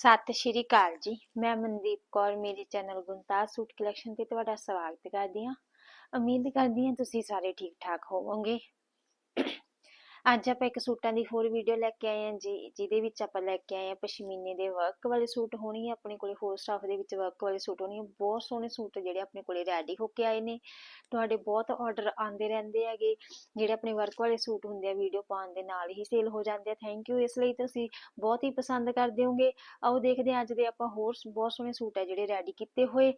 ਸਤਿ ਸ਼੍ਰੀ ਅਕਾਲ ਜੀ। ਮੈਂ ਮਨਦੀਪ ਕੌਰ, ਮੇਰੇ ਚੈਨਲ ਗੁੰਤਾਜ ਸੂਟ ਕਲੈਕਸ਼ਨ ਤੇ ਤੁਹਾਡਾ ਸਵਾਗਤ ਕਰਦੀ ਹਾਂ। ਉਮੀਦ ਕਰਦੀ ਹਾਂ ਤੁਸੀਂ ਸਾਰੇ ਠੀਕ ਠਾਕ ਹੋਵੋਗੇ। ਅੱਜ ਆਪਾਂ ਇੱਕ ਸੂਟਾਂ ਦੀ ਹੋਰ ਵੀਡੀਓ ਲੈ ਕੇ ਆਏ ਹਾਂ, ਜੀ, ਜਿਹਦੇ ਵਿੱਚ ਆਪਾਂ ਲੈ ਕੇ ਆਏ ਹਾਂ ਪਸ਼ਮੀਨੇ ਦੇ ਵਰਕ ਵਾਲੇ ਸੂਟ ਹੋਣਗੇ ਆਪਣੇ ਕੋਲੇ ਹੋਰ ਸਟਾਫ ਦੇ ਵਿੱਚ ਵਰਕ ਵਾਲੇ ਸੂਟ ਹੋਣਗੇ ਬਹੁਤ ਸੋਹਣੇ ਸੂਟ ਜਿਹੜੇ ਆਪਣੇ ਕੋਲੇ ਰੈਡੀ ਹੋ ਕੇ ਆਏ ਨੇ। ਤੁਹਾਡੇ ਬਹੁਤ ਆਰਡਰ ਆਉਂਦੇ ਰਹਿੰਦੇ ਹੈਗੇ, ਜਿਹੜੇ ਆਪਣੇ ਵਰਕ ਵਾਲੇ ਸੂਟ ਹੁੰਦੇ ਆ ਵੀਡੀਓ ਪਾਉਣ ਦੇ ਨਾਲ ਹੀ ਸੇਲ ਹੋ ਜਾਂਦੇ ਆ। ਥੈਂਕ ਯੂ ਇਸ ਲਈ ਤੁਸੀਂ ਬਹੁਤ ਹੀ ਪਸੰਦ ਕਰਦੇ ਹੋਗੇ। ਆਓ ਦੇਖਦੇ ਹਾਂ, ਅੱਜ ਦੇ ਆਪਾਂ ਹੋਰ ਬਹੁਤ ਸੋਹਣੇ ਸੂਟ ਆ ਜਿਹੜੇ ਰੈਡੀ ਕੀਤੇ ਹੋਏ।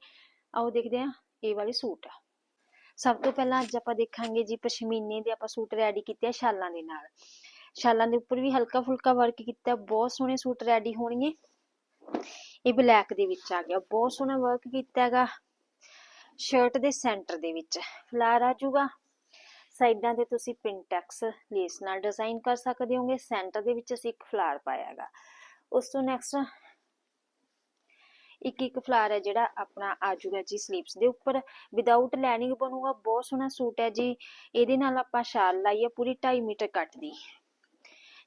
ਆਓ ਦੇਖਦੇ ਹਾਂ, ਇਹ ਵਾਲੇ ਸੂਟ ਆ। ਸਭ ਤੋਂ ਪਹਿਲਾਂ ਅੱਜ ਆਪਾਂ ਦੇਖਾਂਗੇ ਜੀ ਪਸ਼ਮੀਨੇ ਦੇ ਆਪਾਂ ਸੂਟ ਰੈਡੀ ਕੀਤੇ ਆ ਸ਼ਾਲਾਂ ਦੇ ਨਾਲ। ਸ਼ਾਲਾਂ ਦੇ ਉੱਪਰ ਵੀ ਹਲਕਾ ਫੁਲਕਾ ਵਰਕ ਕੀਤਾ, ਬਹੁਤ ਸੋਹਣੇ ਸੂਟ ਰੈਡੀ ਹੋਣਗੇ। ਇਹ ਬਲੈਕ ਦੇ ਵਿੱਚ ਆ ਗਿਆ, ਬਹੁਤ ਸੋਹਣਾ ਵਰਕ ਕੀਤਾ ਹੈਗਾ। ਸ਼ਰਟ ਦੇ ਸੈਂਟਰ ਦੇ ਵਿੱਚ, ਫਲਾਰ ਆ ਜਾਊਗਾ। ਸਾਈਡਾਂ ਤੇ ਤੁਸੀਂ ਪਿੰਟੈਕਸ ਲੇਸ ਨਾਲ ਡਿਜ਼ਾਈਨ ਕਰ ਸਕਦੇ ਹੋਗੇ ਸੈਂਟਰ ਦੇ ਵਿੱਚ ਅਸੀਂ ਇੱਕ ਫਲਾਰ ਪਾਇਆ ਹੈਗਾ। ਉਸ ਤੋਂ ਨੈਕਸਟ ਇੱਕ ਇੱਕ ਫਲਾਰ ਹੈ ਜਿਹੜਾ ਆਪਣਾ ਆ ਜਾਊਗਾ ਜੀ ਸਲੀਵਸ ਦੇ ਉੱਪਰ। ਵਿਦਆਊਟ ਲਾਈਨਿੰਗ ਬਣੂਗਾ, ਬਹੁਤ ਸੋਹਣਾ ਸੂਟ ਹੈ ਜੀ। ਇਹਦੇ ਨਾਲ ਆਪਾਂ ਸ਼ਾਲ ਲਾਈ ਹੈ ਪੂਰੀ 2.5 ਮੀਟਰ ਕੱਟ ਦੀ।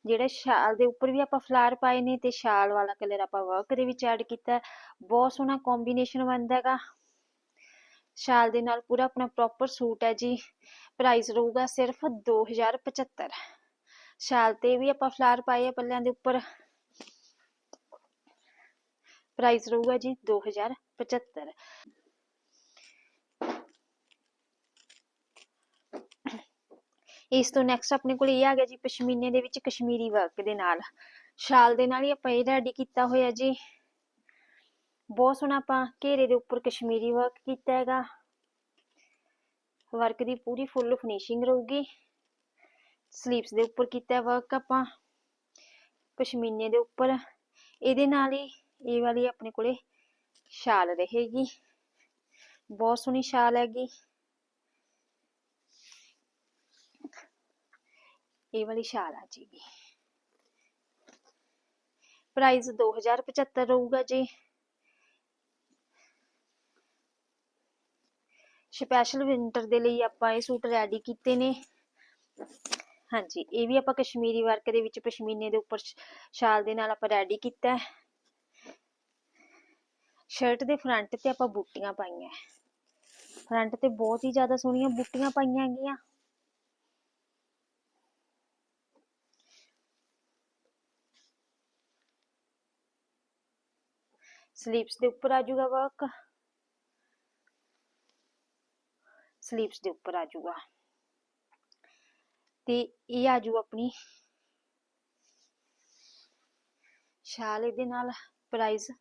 ਜਿਹੜੇ ਸ਼ਾਲ ਦੇ ਉੱਪਰ ਵੀ ਆਪਾਂ ਫਲਾਰ ਪਾਏ ਨੇ ਤੇ ਸ਼ਾਲ ਵਾਲਾ ਕਲਰ ਆਪਾਂ ਵਰਕ ਦੇ ਵਿੱਚ ਐਡ ਕੀਤਾ ਬਹੁਤ ਸੋਹਣਾ ਕੰਬੀਨੇਸ਼ਨ ਬਣਦਾ ਹੈਗਾ। ਸ਼ਾਲ ਦੇ ਨਾਲ ਪੂਰਾ ਆਪਣਾ ਪ੍ਰੋਪਰ ਸੂਟ ਹੈ ਜੀ। ਪ੍ਰਾਈਸ ਰਹੂਗਾ ਸਿਰਫ 2075 ਸ਼ਾਲ ਤੇ ਵੀ ਆਪਾਂ ਫਲਾਰ ਪਾਏ ਆ ਪੱਲਿਆਂ ਦੇ ਉੱਪਰ। ਪ੍ਰਾਈਸ ਰਹੂਗਾ ਜੀ 2075 ਇਸ ਤੋਂ ਨੈਕਸਟ ਆਪਣੇ ਕੋਲ ਇਹ ਆ ਗਿਆ ਜੀ ਪਸ਼ਮੀਨੇ ਦੇ ਵਿੱਚ ਕਸ਼ਮੀਰੀ ਵਰਕ ਦੇ ਨਾਲ। ਸ਼ਾਲ ਦੇ ਨਾਲ ਹੀ ਆਪਾਂ ਇਹ ਰੈਡੀ ਕੀਤਾ ਹੋਇਆ ਜੀ। ਬਹੁਤ ਸੋਹਣਾ ਆਪਾਂ ਘੇਰੇ ਦੇ ਉੱਪਰ ਕਸ਼ਮੀਰੀ ਵਰਕ ਕੀਤਾ ਹੈਗਾ। ਵਰਕ ਦੀ ਪੂਰੀ ਫੁੱਲ ਫਿਨਿਸ਼ਿੰਗ ਰਹੂਗੀ। ਸਲੀਵਸ ਦੇ ਉੱਪਰ ਕੀਤਾ ਵਰਕ ਆਪਾਂ। ਪਸ਼ਮੀਨੇ ਦੇ ਉੱਪਰ। ਇਹਦੇ ਨਾਲ ਹੀ ਇਹ ਵਾਲੀ ਆਪਣੇ ਕੋਲੇ ਸ਼ਾਲ ਰਹੇਗੀ। ਬਹੁਤ ਸੋਹਣੀ ਸ਼ਾਲ ਹੈਗੀ। ਇਹ ਵਾਲੀ ਸ਼ਾਲ ਆ ਜੇਗੀ ਪ੍ਰਾਈਸ 2075 ਰਹੂਗਾ ਜੀ। ਸਪੈਸ਼ਲ ਵਿੰਟਰ ਦੇ ਲਈ ਆਪਾਂ ਇਹ ਸੂਟ ਰੈਡੀ ਕੀਤੇ ਨੇ। ਹਾਂਜੀ, ਇਹ ਵੀ ਆਪਾਂ ਕਸ਼ਮੀਰੀ ਵਰਕ ਦੇ ਵਿੱਚ ਪਸ਼ਮੀਨੇ ਦੇ ਉੱਪਰ ਸ਼ਾਲ ਦੇ ਨਾਲ ਆਪਾਂ ਰੈਡੀ ਕੀਤਾ। ਹੈ ਸ਼ਰਟ ਦੇ ਫਰੰਟ ਤੇ ਆਪਾਂ ਬੂਟੀਆਂ ਪਾਈਆਂ। ਫਰੰਟ ਤੇ ਬਹੁਤ ਹੀ ਜ਼ਿਆਦਾ ਸੋਹਣੀਆਂ ਬੂਟੀਆਂ ਪਾਈਆਂ ਹੈਗੀਆਂ। ਸਲੀਵਸ ਦੇ ਉੱਪਰ ਆ ਜਾਊਗਾ ਵਰਕ ਸਲੀਵਸ ਦੇ ਉੱਪਰ ਆ ਜਾਊਗਾ। ਤੇ ਇਹ ਆ ਜਾਊ ਆਪਣੀ ਸ਼ਾਲ ਇਹਦੇ ਨਾਲ ਪ੍ਰਾਈਸ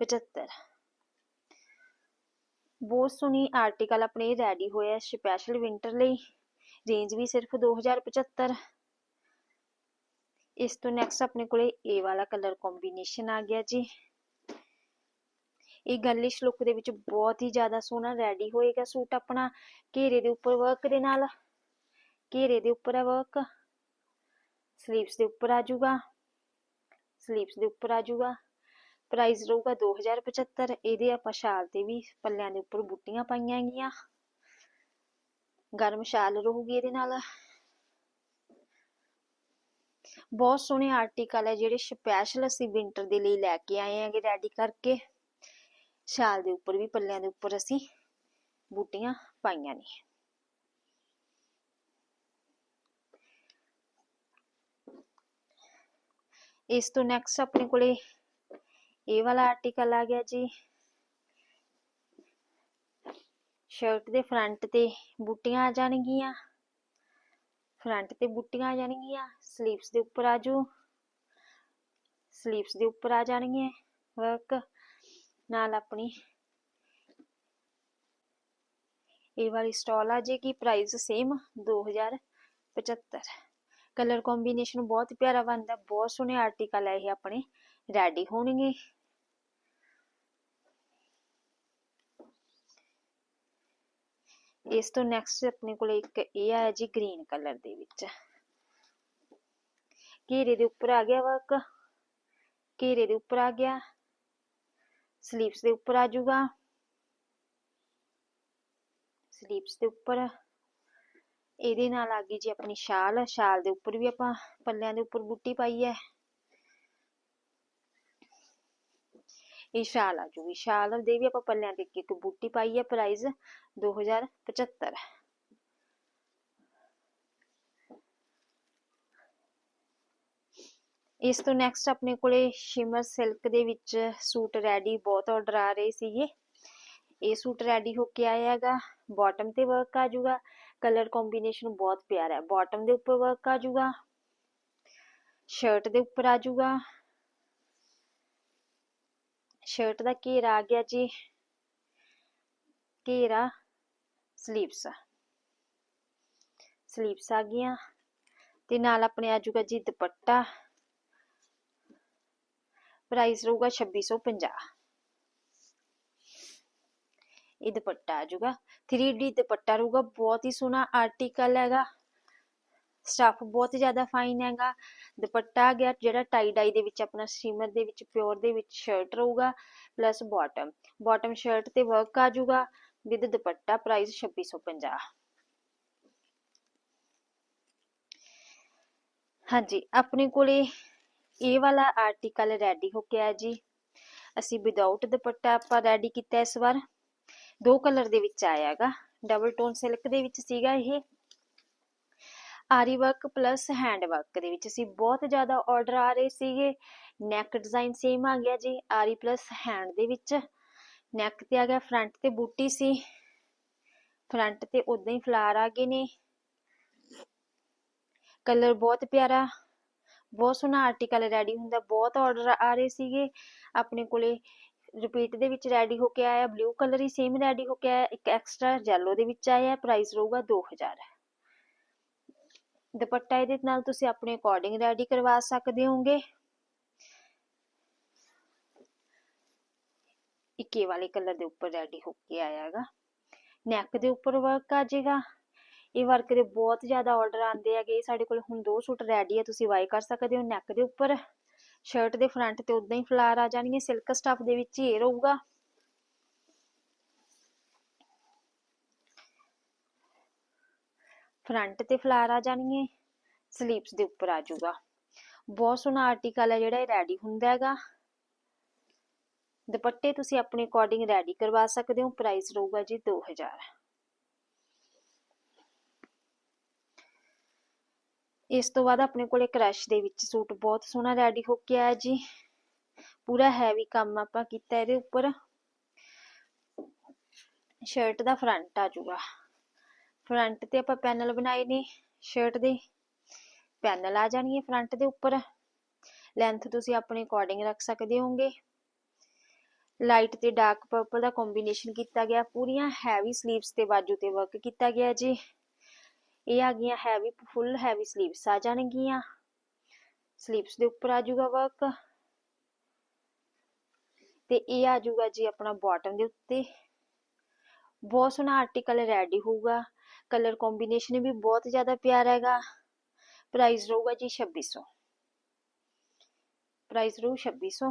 2075 ਬਹੁਤ ਸੋਹਣੀ ਆਰਟੀਕਲ ਆਪਣੇ ਰੈਡੀ ਹੋਇਆ ਸਪੈਸ਼ਲ ਵਿੰਟਰ ਲਈ। ਰੇਂਜ ਵੀ ਸਿਰਫ 2075 ਇਸ ਤੋਂ ਨੈਕਸਟ ਆਪਣੇ ਕੋਲੇ ਇਹ ਵਾਲਾ ਕਲਰ ਕੰਬੀਨੇਸ਼ਨ ਆ ਗਿਆ ਜੀ। ਇਹ ਗਰਲਿਸ਼ ਲੁੱਕ ਦੇ ਵਿੱਚ ਬਹੁਤ ਹੀ ਜ਼ਿਆਦਾ ਸੋਹਣਾ ਰੈਡੀ ਹੋਏਗਾ ਸੂਟ ਆਪਣਾ। ਘੇਰੇ ਦੇ ਉੱਪਰ ਵਰਕ ਦੇ ਨਾਲ। ਘੇਰੇ ਦੇ ਉੱਪਰ ਹੈ ਵਰਕ ਸਲੀਵਸ ਦੇ ਉੱਪਰ ਆ ਜਾਊਗਾ। ਸਲੀਵਸ ਦੇ ਉੱਪਰ ਆ ਜਾਊਗਾ। ਪ੍ਰਾਈਸ ਰਹੂਗਾ 2075 ਇਹਦੇ ਆਪਾਂ ਸ਼ਾਲ ਤੇ ਵੀ ਪੱਲਿਆਂ ਦੇ ਉੱਪਰ ਬੁੱਟੀਆਂ ਪਾਈਆਂ ਹੈਗੀਆਂ। ਗਰਮ ਸ਼ਾਲ ਰਹੂਗੀ ਇਹਦੇ ਨਾਲ। ਬਹੁਤ ਸੋਹਣੇ ਆਰਟੀਕਲ ਹੈ ਜਿਹੜੇ ਸਪੈਸ਼ਲ ਅਸੀਂ ਵਿੰਟਰ ਦੇ ਲਈ ਲੈ ਕੇ ਆਏ ਹੈਗੇ ਰੈਡੀ ਕਰਕੇ। ਸ਼ਾਲ ਦੇ ਉੱਪਰ ਵੀ, ਪੱਲਿਆਂ ਦੇ ਉੱਪਰ ਅਸੀਂ ਬੂਟੀਆਂ ਪਾਈਆਂ ਨੇ। ਇਸ ਤੋਂ ਨੈਕਸਟ ਆਪਣੇ ਕੋਲੇ ਇਹ ਵਾਲਾ ਆਰਟੀਕਲ ਆ ਗਿਆ ਜੀ ਸ਼ਰਟ ਦੇ ਫਰੰਟ ਤੇ ਬੂਟੀਆਂ ਆ ਜਾਣਗੀਆਂ ਫਰੰਟ ਤੇ ਬੂਟੀਆਂ ਆ ਜਾਣਗੀਆਂ ਸਲੀਵਸ ਦੇ ਉੱਪਰ ਆ ਜਾਊ ਸਲੀਵਸ ਦੇ ਉੱਪਰ ਆ ਜਾਣਗੀਆਂ ਵਰਕ ਨਾਲ ਆਪਣੀ ਇਹ ਵਾਲੀ ਸਟਾਲ ਆ ਜੇਗੀ ਪ੍ਰਾਈਸ ਸੇਮ 2075 ਕਲਰ ਕੰਬੀਨੇਸ਼ਨ ਬਹੁਤ ਪਿਆਰਾ ਬਣਦਾ ਬਹੁਤ ਸੋਹਣੇ ਆਰਟੀਕਲ ਹੈ ਇਹ ਆਪਣੇ ਰੈਡੀ ਹੋਣਗੇ ਇਸ ਤੋਂ ਨੈਕਸਟ ਆਪਣੇ ਕੋਲ ਇੱਕ ਇਹ ਆਇਆ ਜੀ ਗ੍ਰੀਨ ਕਲਰ ਦੇ ਵਿੱਚ। ਘੇਰੇ ਦੇ ਉੱਪਰ ਆ ਗਿਆ ਵਰਕ ਘੇਰੇ ਦੇ ਉੱਪਰ ਆ ਗਿਆ ਸਲੀਵਸ ਦੇ ਉੱਪਰ ਆ ਜਾਊਗਾ। ਸਲੀਵਸ ਦੇ ਉੱਪਰ, ਇਹਦੇ ਨਾਲ ਆ ਗਈ ਜੀ ਆਪਣੀ ਸ਼ਾਲ ਸ਼ਾਲ ਦੇ ਉੱਪਰ ਵੀ ਆਪਾਂ ਪੱਲਿਆਂ ਦੇ ਉੱਪਰ ਬੂਟੀ ਪਾਈ ਹੈ। ਇਹ ਸ਼ਾਲ ਆ ਜੂਗੀ ਸ਼ਾਲ ਦੇ ਵੀ ਆਪਾਂ ਪੱਲਿਆਂ ਤੇ ਇੱਕ ਇੱਕ ਬੂਟੀ ਪਾਈ ਹੈ ਪ੍ਰਾਈਸ 2075 ਇਸ ਤੋਂ ਨੈਕਸਟ ਆਪਣੇ ਕੋਲੇ ਸ਼ਿਮਰ ਸਿਲਕ ਦੇ ਵਿੱਚ ਸੂਟ ਰੈਡੀ ਬਹੁਤ ਆਰਡਰ ਆ ਰਹੇ ਸੀਗੇ। ਇਹ ਸੂਟ ਰੈਡੀ ਹੋ ਕੇ ਆਇਆ ਹੈਗਾ। ਬਾਟਮ ਤੇ ਵਰਕ ਆ ਜਾਊਗਾ। ਕਲਰ ਕੰਬੀਨੇਸ਼ਨ ਬਹੁਤ ਪਿਆਰਾ ਹੈ। ਬਾਟਮ ਦੇ ਉੱਪਰ ਵਰਕ ਆ ਜਾਊਗਾ। ਸ਼ਰਟ ਦੇ ਉੱਪਰ ਆ ਜਾਊਗਾ। ਸ਼ਰਟ ਦਾ ਘੇਰਾ ਆ ਗਿਆ ਜੀ। ਘੇਰਾ ਸਲੀਵਸ ਸਲੀਵਸ ਆ ਗਈਆਂ। ਤੇ ਨਾਲ ਆਪਣੇ ਆ ਜਾਊਗਾ ਜੀ ਦੁਪੱਟਾ। ਪ੍ਰਾਈਸ ਰਹੂਗਾ 2650 ਇਹ ਦੁਪੱਟਾ ਆ ਜਾਊਗਾ। 3D ਦੁਪੱਟਾ ਰਹੂਗਾ। ਬਹੁਤ ਹੀ ਸੋਹਣਾ ਆਰਟੀਕਲ ਹੈਗਾ। ਸਟਫ ਬਹੁਤ ਜ਼ਿਆਦਾ ਫਾਈਨ ਹੈਗਾ। ਦੁਪੱਟਾ ਗਿਆ, ਜਿਹੜਾ ਟਾਈ ਡਾਈ ਦੇ ਵਿੱਚ, ਆਪਣਾ ਸ਼ਿਮਰ ਦੇ ਵਿੱਚ ਪਿਓਰ ਦੇ ਵਿੱਚ ਸ਼ਰਟ ਰਹੂਗਾ ਪਲੱਸ ਬਾਟਮ ਬਾਟਮ ਸ਼ਰਟ ਤੇ ਵਰਕ ਆ ਜਾਊਗਾ ਵਿਦ ਦੁਪੱਟਾ ਪ੍ਰਾਈਸ 2650 ਹਾਂਜੀ, ਆਪਣੇ ਕੋਲੇ ਇਹ ਵਾਲਾ ਆਰਟੀਕਲ ਰੈਡੀ ਹੋ ਕੇ ਆਇਆ ਜੀ। ਅਸੀਂ ਵਿਦਆਊਟ ਦੁਪੱਟਾ ਆਪਾਂ ਰੈਡੀ ਕੀਤਾ ਇਸ ਵਾਰ। ਦੋ ਕਲਰ ਦੇ ਵਿੱਚ ਆਇਆ ਹੈਗਾ। ਡਬਲ ਟੋਨ ਸਿਲਕ ਦੇ ਵਿੱਚ ਸੀਗਾ ਇਹ। ਆਰੀ ਵਰਕ ਪਲੱਸ ਹੈਂਡ ਵਰਕ ਦੇ ਵਿੱਚ ਅਸੀਂ ਬਹੁਤ ਜ਼ਿਆਦਾ ਆਰਡਰ ਆ ਰਹੇ ਸੀਗੇ। ਨੈਕ ਡਿਜ਼ਾਈਨ ਸੇਮ ਆ ਗਿਆ ਜੀ, ਆਰੀ ਪਲੱਸ ਹੈਂਡ ਦੇ ਵਿੱਚ। ਨੈਕ ਤੇ ਆ ਗਿਆ ਫਰੰਟ ਤੇ ਬੂਟੀ ਸੀ। ਫਰੰਟ ਤੇ ਉਦਾਂ ਹੀ ਫਲਾਰ ਆ ਗਏ ਨੇ। ਕਲਰ ਬਹੁਤ ਪਿਆਰਾ, ਬਹੁਤ ਸੋਹਣਾ ਆਰਟੀਕਲ ਰੈਡੀ ਹੁੰਦਾ, ਬਹੁਤ ਆਰਡਰ ਆ ਰਹੇ ਸੀਗੇ। ਆਪਣੇ ਕੋਲੇ ਰਿਪੀਟ ਦੇ ਵਿੱਚ ਰੈਡੀ ਹੋ ਕੇ ਆਇਆ ਬਲੂ ਕਲਰ ਹੀ ਸੇਮ ਰੈਡੀ ਹੋ ਕੇ ਆਇਆ, ਇੱਕ ਐਕਸਟਰਾ yellow ਦੇ ਵਿੱਚ ਆਇਆ ਪ੍ਰਾਈਸ ਰਹੂਗਾ 2000 ਦੁਪੱਟਾ ਇਹਦੇ ਨਾਲ ਤੁਸੀਂ ਆਪਣੇ ਅਕੋਰਡਿੰਗ ਰੈਡੀ ਕਰਵਾ ਸਕਦੇ ਹੋਗੇ ਇੱਕੇ ਵਾਲੇ ਕਲਰ ਦੇ ਉੱਪਰ ਰੈਡੀ ਹੋ ਕੇ ਆਇਆ ਹੈਗਾ ਨੈਕ ਦੇ ਉੱਪਰ ਵਰਕ ਆ ਜਾਏਗਾ ਇਹ ਵਰਕ ਦੇ ਬਹੁਤ ਜ਼ਿਆਦਾ ਆਰਡਰ ਆਉਂਦੇ ਹੈਗੇ। ਸਾਡੇ ਕੋਲ ਹੁਣ ਦੋ ਸੂਟ ਰੈਡੀ ਹੈ ਤੁਸੀਂ ਵਾਈ ਕਰ ਸਕਦੇ ਹੋ ਨੈਕ ਦੇ ਉੱਪਰ। ਸ਼ਰਟ ਦੇ ਫਰੰਟ ਤੇ ਉਦਾਂ ਹੀ ਫਲਾਰ ਆ ਜਾਣਗੇ। ਸਿਲਕ ਸਟਫ ਦੇ ਵਿੱਚ ਹੀ ਇਹ ਰਹੂਗਾ। ਫਰੰਟ ਤੇ ਫਲਾਰ ਆ ਜਾਣਗੇ ਸਲੀਪਸ ਦੇ ਉੱਪਰ ਆ ਜਾਊਗਾ। ਬਹੁਤ ਸੋਹਣਾ ਆਰਟੀਕਲ ਹੈ ਜਿਹੜਾ, ਇਹ ਰੈਡੀ ਹੁੰਦਾ ਹੈਗਾ। ਦੁਪੱਟੇ ਤੁਸੀਂ ਆਪਣੇ ਅਕੋਰਡਿੰਗ ਰੈਡੀ ਕਰਵਾ ਸਕਦੇ ਹੋ ਪ੍ਰਾਈਸ ਰਹੂਗਾ ਜੀ 2000 ਇਸ ਤੋਂ ਬਾਅਦ ਆਪਣੇ ਕੋਲੇ ਕ੍ਰਸ਼ ਦੇ ਵਿੱਚ ਸੂਟ ਬਹੁਤ ਸੋਹਣਾ ਰੈਡੀ ਹੋ ਕੇ ਆਇਆ ਜੀ। ਪੂਰਾ ਹੈਵੀ ਕੰਮ ਆਪਾਂ ਕੀਤਾ ਇਹਦੇ ਉੱਪਰ। ਸ਼ਰਟ ਦਾ ਫਰੰਟ ਆ ਜਾਊਗਾ। ਫਰੰਟ ਤੇ ਆਪਾਂ ਪੈਨਲ ਬਣਾਏ ਨੇ ਸ਼ਰਟ ਦੇ ਪੈਨਲ ਆ ਜਾਣਗੇ ਫਰੰਟ ਦੇ ਉੱਪਰ ਲੈਂਥ ਤੁਸੀਂ ਆਪਣੇ ਅਕੋਰਡਿੰਗ ਰੱਖ ਸਕਦੇ ਹੋਗੇ ਲਾਈਟ ਤੇ ਡਾਰਕ ਪਰਪਲ ਦਾ ਕੰਬੀਨੇਸ਼ਨ ਕੀਤਾ ਗਿਆ ਪੂਰੀਆਂ ਹੈਵੀ ਸਲੀਵਸ ਤੇ ਬਾਜੂ ਤੇ ਵਰਕ ਕੀਤਾ ਗਿਆ ਜੀ ਇਹ ਆ ਗਈਆਂ ਹੈਵੀ ਫੁੱਲ ਹੈਵੀ ਸਲੀਵਸ ਆ ਜਾਣਗੀਆਂ ਸਲੀਵਸ ਦੇ ਉੱਪਰ ਆ ਜਾਊਗਾ ਵਰਕ ਤੇ ਇਹ ਆ ਜਾਊਗਾ ਜੀ ਆਪਣਾ ਬਾਟਮ ਦੇ ਉੱਤੇ ਬਹੁਤ ਸੋਹਣਾ ਆਰਟੀਕਲ ਰੈਡੀ ਹੋਊਗਾ ਕਲਰ ਕੰਬੀਨੇਸ਼ਨ ਵੀ ਬਹੁਤ ਜ਼ਿਆਦਾ ਪਿਆਰਾ ਹੈਗਾ ਪ੍ਰਾਈਸ ਰਹੂਗਾ ਜੀ 2600 ਪ੍ਰਾਈਸ ਰਹੂ 2600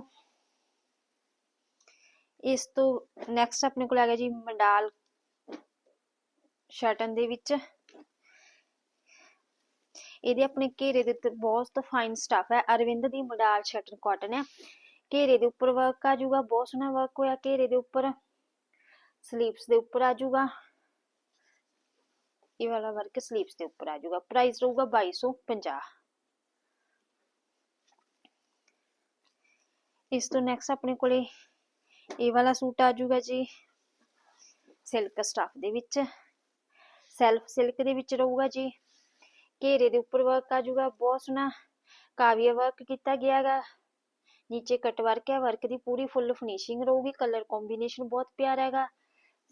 ਇਸ ਤੋਂ ਨੈਕਸਟ ਆਪਣੇ ਕੋਲ ਆ ਗਿਆ ਜੀ ਮੰਡਾਲ ਸ਼ਰਟਨ ਦੇ ਵਿੱਚ ਇਹਦੇ ਆਪਣੇ ਘੇਰੇ ਦੇ ਉੱਤੇ ਬਹੁਤ ਫਾਈਨ ਸਟਫ ਹੈ ਅਰਵਿੰਦ ਦੀ ਮੰਡਾਲ ਸ਼ਰਟਨ ਕਾਟਨ ਹੈ ਘੇਰੇ ਦੇ ਉੱਪਰ ਵਰਕ ਆ ਜਾਊਗਾ ਬਹੁਤ ਸੋਹਣਾ ਵਰਕ ਹੋਇਆ ਘੇਰੇ ਦੇ ਉੱਪਰ ਸਲੀਵਸ ਦੇ ਉੱਪਰ ਆ ਜਾਊਗਾ ਇਹ ਵਾਲਾ ਵਰਕ ਸਲੀਵਸ ਦੇ ਉੱਪਰ ਆ ਜਾਊਗਾ। ਪ੍ਰਾਈਸ ਰਹੂਗਾ 2250 ਇਸ ਤੋਂ ਨੈਕਸਟ ਆਪਣੇ ਕੋਲੇ ਇਹ ਵਾਲਾ ਸੂਟ ਆ ਜਾਊਗਾ ਜੀ ਸਿਲਕ ਸਟਫ ਦੇ ਵਿੱਚ। ਸੈਲਫ ਸਿਲਕ ਦੇ ਵਿੱਚ ਰਹੂਗਾ ਜੀ। ਘੇਰੇ ਦੇ ਉੱਪਰ ਵਰਕ ਆ ਜਾਊਗਾ, ਬਹੁਤ ਸੋਹਣਾ ਕਾਵੀਆ ਵਰਕ ਕੀਤਾ ਗਿਆ ਹੈਗਾ। ਨੀਚੇ ਕਟ ਵਰਕ ਹੈ ਵਰਕ ਦੀ ਪੂਰੀ ਫੁੱਲ ਫਿਨਿਸ਼ਿੰਗ ਰਹੂਗੀ ਕਲਰ ਕੰਬੀਨੇਸ਼ਨ ਬਹੁਤ ਪਿਆਰਾ ਹੈਗਾ।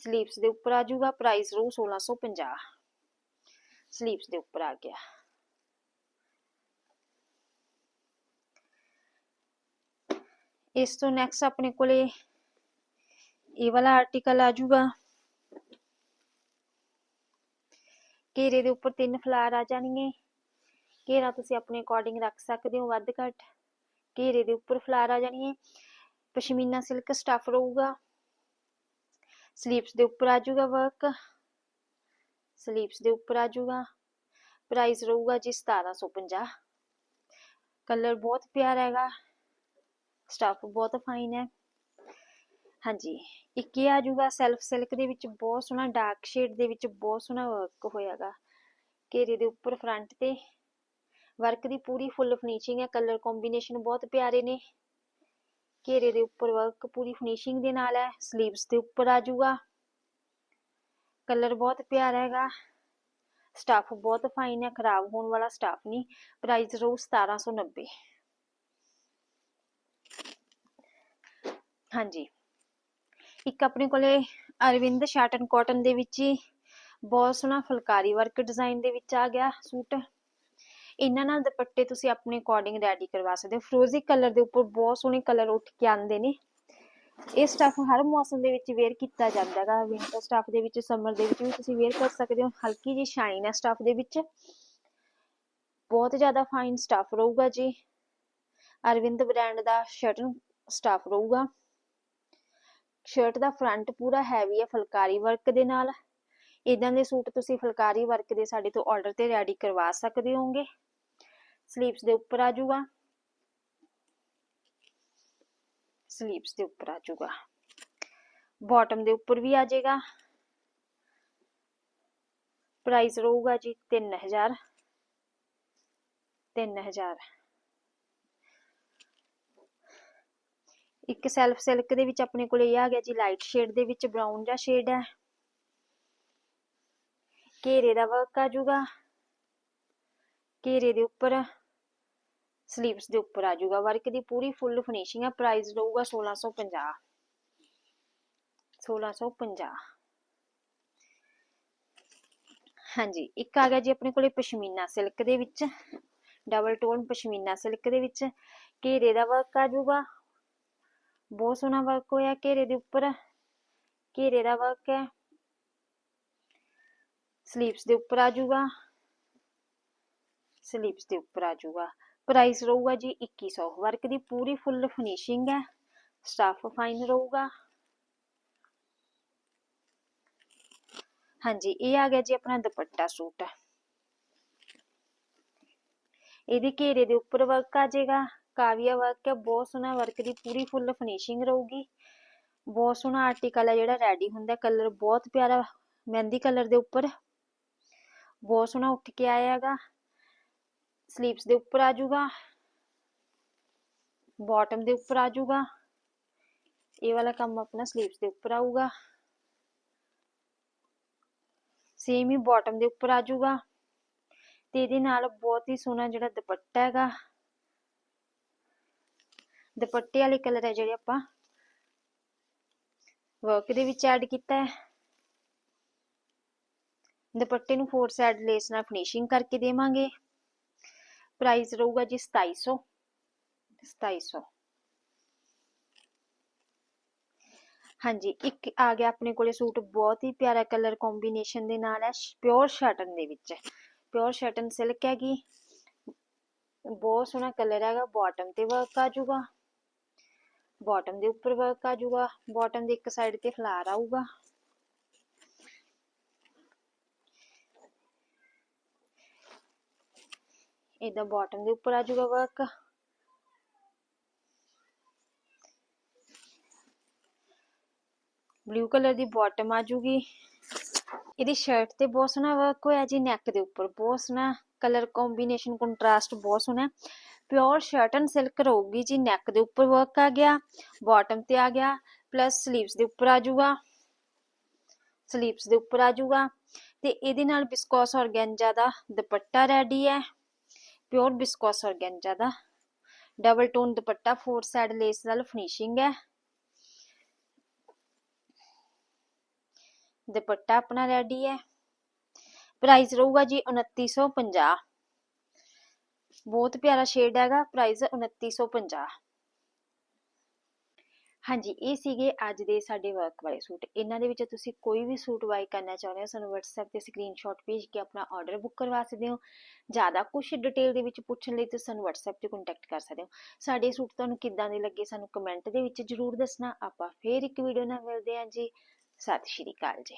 ਸਲੀਵਸ ਦੇ ਉੱਪਰ ਆ ਜਾਊਗਾ ਪ੍ਰਾਈਸ ਰਹੂ 1650 ਸਲੀਵਸ ਦੇ ਉੱਪਰ ਆ ਗਿਆ। ਇਸ ਤੋਂ ਨੈਕਸਟ ਆਪਣੇ ਕੋਲੇ ਇਹ ਵਾਲਾ ਆਰਟੀਕਲ ਆ ਜਾਊਗਾ। ਘੇਰੇ ਦੇ ਉੱਪਰ ਤਿੰਨ ਫਲਾਰ ਆ ਜਾਣਗੇ। ਘੇਰਾ ਤੁਸੀਂ ਆਪਣੇ ਅਕੋਰਡਿੰਗ ਰੱਖ ਸਕਦੇ ਹੋ ਵੱਧ ਘੱਟ। ਘੇਰੇ ਦੇ ਉੱਪਰ ਫਲਾਰ ਆ ਜਾਣਗੇ। ਪਸ਼ਮੀਨਾ ਸਿਲਕ ਸਟਫ ਰਹੂਗਾ। ਸਲੀਵਸ ਦੇ ਉੱਪਰ ਆ ਜਾਊਗਾ ਵਰਕ ਸਲੀਵਸ ਦੇ ਉੱਪਰ ਆ ਜਾਊਗਾ ਪ੍ਰਾਈਸ ਰਹੂਗਾ ਜੀ 1750 ਕਲਰ ਬਹੁਤ ਪਿਆਰਾ ਹੈਗਾ। ਸਟਫ ਬਹੁਤ ਫਾਈਨ ਹੈ। ਹਾਂਜੀ, ਇੱਕ ਇਹ ਆ ਜਾਊਗਾ ਸੈਲਫ ਸਿਲਕ ਦੇ ਵਿੱਚ ਬਹੁਤ ਸੋਹਣਾ ਡਾਰਕ ਸ਼ੇਡ ਦੇ ਵਿੱਚ ਬਹੁਤ ਸੋਹਣਾ ਵਰਕ ਹੋਇਆਗਾ ਘੇਰੇ ਦੇ ਉੱਪਰ ਫਰੰਟ ਤੇ ਵਰਕ ਦੀ ਪੂਰੀ ਫੁੱਲ ਫਿਨਿਸ਼ਿੰਗ ਹੈ। ਕਲਰ ਕੰਬੀਨੇਸ਼ਨ ਬਹੁਤ ਪਿਆਰੇ ਨੇ। ਘੇਰੇ ਦੇ ਉੱਪਰ ਵਰਕ ਪੂਰੀ ਫਿਨਿਸ਼ਿੰਗ ਦੇ ਨਾਲ ਹੈ। ਸਲੀਵਸ ਦੇ ਉੱਪਰ ਆ ਜਾਊਗਾ ਕਲਰ ਬਹੁਤ ਪਿਆਰਾ ਹੈਗਾ। ਸਟਾਫ ਬਹੁਤ ਫਾਈਨ ਹੈ ਖਰਾਬ ਹੋਣ ਵਾਲਾ ਸਟਾਫ ਨਹੀਂ ਪ੍ਰਾਈਸ ਰਹੂ 1790 ਹਾਂਜੀ। ਇੱਕ ਆਪਣੇ ਕੋਲੇ ਅਰਵਿੰਦ ਸ਼ਾਟਨ ਕਾਟਨ ਦੇ ਵਿੱਚ ਹੀ ਬਹੁਤ ਸੋਹਣਾ ਫੁਲਕਾਰੀ ਵਰਕ ਡਿਜ਼ਾਈਨ ਦੇ ਵਿੱਚ ਆ ਗਿਆ ਸੂਟ। ਇਹਨਾਂ ਨਾਲ ਦੁਪੱਟੇ ਤੁਸੀਂ ਆਪਣੇ ਅਕੋਰਡਿੰਗ ਰੈਡੀ ਕਰਵਾ ਸਕਦੇ ਹੋ। ਫਰੋਜ਼ੀ ਕਲਰ ਦੇ ਉੱਪਰ ਬਹੁਤ ਸੋਹਣੇ ਕਲਰ ਉੱਠ ਕੇ ਆਉਂਦੇ ਨੇ। ਇਹ ਸਟਫ ਹਰ ਮੌਸਮ ਦੇ ਵਿੱਚ ਵੇਅਰ ਕੀਤਾ ਜਾਂਦਾ ਹੈਗਾ ਵਿੰਟਰ ਸਟਫ ਦੇ ਵਿੱਚ ਸਮਰ ਦੇ ਵਿੱਚ ਵੀ ਤੁਸੀਂ ਵੇਅਰ ਕਰ ਸਕਦੇ ਹੋ, ਹਲਕੀ ਜਿਹੀ ਸ਼ਾਈਨ ਹੈ ਸਟਫ ਦੇ ਵਿੱਚ। ਬਹੁਤ ਜ਼ਿਆਦਾ ਫਾਈਨ ਸਟਫ ਰਹੂਗਾ ਜੀ। ਅਰਵਿੰਦ ਬ੍ਰਾਂਡ ਦਾ ਸ਼ਰਟਨ ਸਟਫ ਰਹੂਗਾ। ਸ਼ਰਟ ਦਾ ਫਰੰਟ ਪੂਰਾ ਹੈਵੀ ਹੈ, ਫੁਲਕਾਰੀ ਵਰਕ ਦੇ ਨਾਲ। ਇਦਾਂ ਦੇ ਸੂਟ ਤੁਸੀਂ ਫੁਲਕਾਰੀ ਵਰਕ ਦੇ ਸਾਡੇ ਤੋਂ ਆਰਡਰ ਤੇ ਰੈਡੀ ਕਰਵਾ ਸਕਦੇ ਹੋਗੇ ਸਲੀਵਸ ਦੇ ਉੱਪਰ ਆ ਜਾਊਗਾ। 슬ੀਵਸ ਦੇ ਉੱਪਰ ਆ ਜਾਊਗਾ। ਬਾਟਮ ਦੇ ਉੱਪਰ ਵੀ ਆ ਜਾਏਗਾ। ਪ੍ਰਾਈਸ ਰਹੂਗਾ ਜੀ 3000 3000 ਇੱਕ ਸੈਲਫ ਸਿਲਕ ਦੇ ਵਿੱਚ ਆਪਣੇ ਕੋਲ ਇਹ ਆ ਗਿਆ ਜੀ ਲਾਈਟ ਸ਼ੇਡ ਦੇ ਵਿੱਚ ਬਰਾਊਨ ਜਿਹਾ ਸ਼ੇਡ ਹੈ। ਘੇਰੇ ਦਾ ਵਰਕ ਆ ਜਾਊਗਾ। ਘੇਰੇ ਦੇ ਉੱਪਰ ਸਲੀਵਸ ਦੇ ਉੱਪਰ ਆ ਜਾਊਗਾ। ਵਰਕ ਦੀ ਪੂਰੀ ਫੁੱਲ ਫਿਨਿਸ਼ਿੰਗ ਹੈ ਪ੍ਰਾਈਸ ਰਹੂਗਾ 1650 1650 ਹਾਂਜੀ, ਇੱਕ ਆ ਗਿਆ ਜੀ ਆਪਣੇ ਕੋਲੇ ਪਸ਼ਮੀਨਾ ਸਿਲਕ ਦੇ ਵਿੱਚ। ਡਬਲ ਟੋਨ ਪਸ਼ਮੀਨਾ ਸਿਲਕ ਦੇ ਵਿੱਚ। ਘੇਰੇ ਦਾ ਵਰਕ ਆ ਜਾਊਗਾ। ਬਹੁਤ ਸੋਹਣਾ ਵਰਕ ਹੋਇਆ ਘੇਰੇ ਦੇ ਉੱਪਰ। ਘੇਰੇ ਦਾ ਵਰਕ ਹੈ। ਸਲੀਵਸ ਦੇ ਉੱਪਰ ਆ ਜਾਊਗਾ। ਸਲੀਵਸ ਦੇ ਉੱਪਰ ਆ ਜਾਊਗਾ। ਪ੍ਰਾਈਸ ਰਹੂਗਾ ਜੀ 2100 ਵਰਕ ਦੀ ਪੂਰੀ ਫੁੱਲ ਫਿਨਿਸ਼ਿੰਗ ਹੈ। ਸਟਾਫ ਫਾਈਨ ਰਹੂਗਾ। ਹਾਂਜੀ, ਇਹ ਆ ਗਿਆ ਜੀ ਆਪਣਾ ਦੁਪੱਟਾ ਸੂਟ। ਇਹਦੇ ਘੇਰੇ ਦੇ ਉੱਪਰ ਵਰਕ ਆ ਜਾਏਗਾ। ਕਾਵੀਆ ਵਰਕ ਹੈ, ਬਹੁਤ ਸੋਹਣਾ ਵਰਕ ਦੀ ਪੂਰੀ ਫੁੱਲ ਫਿਨਿਸ਼ਿੰਗ ਰਹੂਗੀ। ਬਹੁਤ ਸੋਹਣਾ ਆਰਟੀਕਲ ਹੈ ਜਿਹੜਾ ਰੈਡੀ ਹੁੰਦਾ ਕਲਰ ਬਹੁਤ ਪਿਆਰਾ, ਮਹਿੰਦੀ ਕਲਰ ਦੇ ਉੱਪਰ। ਬਹੁਤ ਸੋਹਣਾ ਉੱਠ ਕੇ ਆਇਆ ਹੈਗਾ। ਸਲੀਵਸ ਦੇ ਉੱਪਰ ਆ ਜਾਊਗਾ। ਬਾਟਮ ਦੇ ਉੱਪਰ ਆ ਜਾਊਗਾ। ਇਹ ਵਾਲਾ ਕੰਮ ਆਪਣਾ ਸਲੀਵਸ ਦੇ ਉੱਪਰ ਆਊਗਾ। ਸੇਮ ਹੀ ਬਾਟਮ ਦੇ ਉੱਪਰ ਆ ਜਾਊਗਾ। ਤੇ ਇਹਦੇ ਨਾਲ ਬਹੁਤ ਹੀ ਸੋਹਣਾ ਜਿਹੜਾ ਦੁਪੱਟਾ ਹੈਗਾ। ਦੁਪੱਟੇ ਵਾਲੇ ਕਲਰ ਹੈ ਜਿਹੜੇ ਆਪਾਂ ਵਰਕ ਦੇ ਵਿੱਚ ਐਡ ਕੀਤਾ ਹੈ। ਦੁਪੱਟੇ ਨੂੰ ਫੋਰ ਸਾਈਡ ਲੇਸ ਨਾਲ ਫਿਨਿਸ਼ਿੰਗ ਕਰਕੇ ਦੇਵਾਂਗੇ। ਪ੍ਰਾਈਸ ਰਹੂਗਾ ਜੀ 2700 2700 ਹਾਂਜੀ, ਇੱਕ ਆ ਗਿਆ ਆਪਣੇ ਕੋਲੇ ਸੂਟ, ਬਹੁਤ ਹੀ ਪਿਆਰਾ ਕਲਰ ਕੰਬੀਨੇਸ਼ਨ ਦੇ ਨਾਲ ਹੈ ਪਿਓਰ ਸ਼ਟਨ ਦੇ ਵਿੱਚ। ਪਿਓਰ ਸ਼ਟਨ ਸਿਲਕ ਹੈਗੀ। ਬਹੁਤ ਸੋਹਣਾ ਕਲਰ ਹੈਗਾ ਬਾਟਮ ਤੇ ਵਰਕ ਆ ਜਾਊਗਾ। ਬਾਟਮ ਦੇ ਉੱਪਰ ਵਰਕ ਆ ਜਾਊਗਾ। ਬਾਟਮ ਦੇ ਇੱਕ ਸਾਈਡ ਤੇ ਫਲਾਰ ਆਊਗਾ। ਇਹਦਾ ਬਾਟਮ ਦੇ ਉੱਪਰ ਆ ਜਾਊਗਾ ਵਰਕ ਬਲੂ ਕਲਰ ਦੀ ਬਾਟਮ ਆ ਜੂਗੀ ਇਹਦੀ ਸ਼ਰਟ ਤੇ ਬਹੁਤ ਸੋਹਣਾ ਵਰਕ ਹੋਇਆ ਜੀ ਨੈਕ ਦੇ ਉੱਪਰ। ਬਹੁਤ ਸੋਹਣਾ ਕਲਰ ਕੰਬੀਨੇਸ਼ਨ ਕੰਟਰਾਸਟ ਬਹੁਤ ਸੋਹਣਾ। ਪਿਓਰ ਸ਼ਰਟ ਐਂਡ ਸਿਲਕ ਰਹੂਗੀ ਜੀ ਨੈਕ ਦੇ ਉੱਪਰ ਵਰਕ ਆ ਗਿਆ ਬਾਟਮ ਤੇ ਆ ਗਿਆ ਪਲੱਸ 슬ੀਵਸ ਦੇ ਉੱਪਰ ਆ ਜਾਊਗਾ। 슬ੀਵਸ ਦੇ ਉੱਪਰ ਆ ਜਾਊਗਾ। ਤੇ ਇਹਦੇ ਨਾਲ ਬਿਸਕੋਸ ਔਰਗੈਂਜਾ ਦਾ ਦੁਪੱਟਾ ਰੈਡੀ ਹੈ। ਪਿਓਰ ਬਿਸਕੋਸ ਔਰਗੈਂਜਾ ਦਾ ਡਬਲ ਟੋਨ ਦੁਪੱਟਾ ਫੋਰ ਸਾਈਡ ਲੇਸ ਨਾਲ ਫਿਨਿਸ਼ਿੰਗ ਹੈ। ਦੁਪੱਟਾ ਆਪਣਾ ਰੈਡੀ ਹੈ। ਪ੍ਰਾਈਸ ਰਹੂਗਾ ਜੀ 2950 ਬਹੁਤ ਪਿਆਰਾ ਸ਼ੇਡ ਹੈਗਾ ਪ੍ਰਾਈਸ 2950 ਹਾਂਜੀ, ਇਹ ਸੀਗੇ ਅੱਜ ਦੇ ਸਾਡੇ ਵਰਕ ਵਾਲੇ ਸੂਟ। ਇਹਨਾਂ ਦੇ ਵਿੱਚ ਤੁਸੀਂ ਕੋਈ ਵੀ ਸੂਟ ਬਾਈ ਕਰਨਾ ਚਾਹੁੰਦੇ ਹੋ, ਸਾਨੂੰ WhatsApp ਤੇ ਸਕਰੀਨਸ਼ਾਟ ਭੇਜ ਕੇ ਆਪਣਾ ਆਰਡਰ ਬੁੱਕ ਕਰਵਾ ਸਕਦੇ ਹੋ। ਜ਼ਿਆਦਾ ਕੁਝ ਡਿਟੇਲ ਦੇ ਵਿੱਚ ਪੁੱਛਣ ਲਈ ਤੁਸੀਂ ਸਾਨੂੰ WhatsApp ਤੇ ਕੰਟੈਕਟ ਕਰ ਸਕਦੇ ਹੋ। ਸਾਡੇ ਸੂਟ ਤੁਹਾਨੂੰ ਕਿੱਦਾਂ ਦੇ ਲੱਗੇ ਸਾਨੂੰ ਕਮੈਂਟ ਦੇ ਵਿੱਚ ਜਰੂਰ ਦੱਸਣਾ। ਆਪਾਂ ਫੇਰ ਇੱਕ ਵੀਡੀਓ ਨਾਲ ਮਿਲਦੇ ਹਾਂ ਜੀ। ਸਤਿ ਸ਼੍ਰੀ ਅਕਾਲ ਜੀ।